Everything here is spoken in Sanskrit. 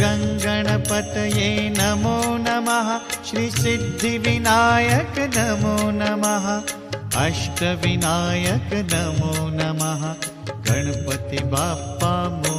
गङ्गणपतये नमो नमः श्रीसिद्धिविनायक नमो नमः अष्टविनायक नमो नमः गणपति बाप्पा मो